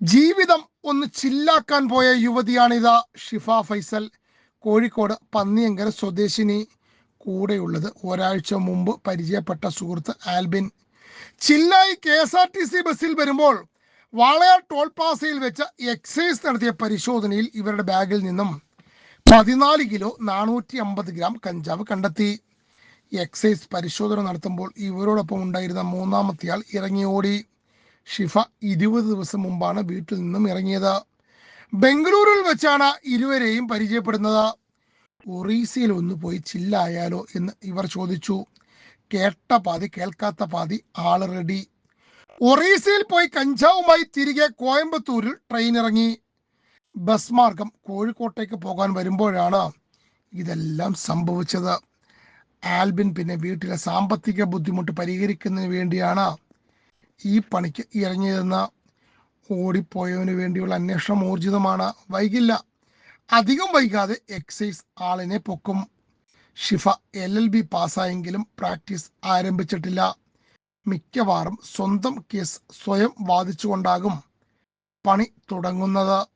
ജീവിതം ഒന്ന് ചില്ലാക്കാൻ പോയ യുവതിയാണിത് ഷിഫ ഫൈസൽ. കോഴിക്കോട് പന്നിയങ്കര സ്വദേശിനി കൂടെയുള്ളത്. ഒരാഴ്ച മുമ്പ് പരിചയപ്പെട്ട സുഹൃത്ത് Albin. ചില്ലായി K S R T C ബസ്സിൽ വരുമ്പോൾ വാളയാർ ടോൾ പ്ലാസയിൽ വെച്ച് എക്സൈസ് നടത്തിയ പരിശോധനയിൽ ഇവരുടെ ബാഗിൽ നിന്നും പതിനാല് കിലോ നാനൂറ്റി അമ്പത് ഗ്രാം കഞ്ചാവ് കണ്ടെത്തി. എക്സൈസ് പരിശോധന നടത്തുമ്പോൾ ഇവരോടൊപ്പം ഉണ്ടായിരുന്ന മൂന്നാമത്തെയാൾ ഇറങ്ങി ഓടി ഷിഫ ഇരുപത് ദിവസം മുമ്പാണ് വീട്ടിൽ നിന്നും ഇറങ്ങിയത്. ബംഗളൂരുവിൽ വെച്ചാണ് ഇരുവരെയും പരിചയപ്പെടുന്നത്. ഒറീസയിൽ ഒന്ന് പോയി ചില്ലായാലോ എന്ന് ഇവർ ചോദിച്ചു. കേട്ട പാതി കേൾക്കാത്ത പാതി ആൾ റെഡി ഒറീസയിൽ പോയി കഞ്ചാവുമായി തിരികെ കോയമ്പത്തൂരിൽ ട്രെയിൻ ഇറങ്ങി. ബസ് മാർഗം കോഴിക്കോട്ടേക്ക് പോകാൻ വരുമ്പോഴാണ് ഇതെല്ലാം സംഭവിച്ചത്. ആൽബിൻ പിന്നെ വീട്ടിലെ സാമ്പത്തിക ബുദ്ധിമുട്ട് പരിഹരിക്കുന്നതിന് വേണ്ടിയാണ് ഈ പണിക്ക് ഇറങ്ങിയതെന്ന് ഓടിപ്പോയവന് വേണ്ടിയുള്ള അന്വേഷണം ഊർജിതമാണ്. വൈകില്ല. അധികം വൈകാതെ എക്സൈസ് ആളിനെ പൊക്കും. ഷിഫ എൽ എൽ ബി പാസ്സായെങ്കിലും പ്രാക്ടീസ് ആരംഭിച്ചിട്ടില്ല. മിക്കവാറും സ്വന്തം കേസ് സ്വയം വാദിച്ചുകൊണ്ടാകും പണി തുടങ്ങുന്നത്.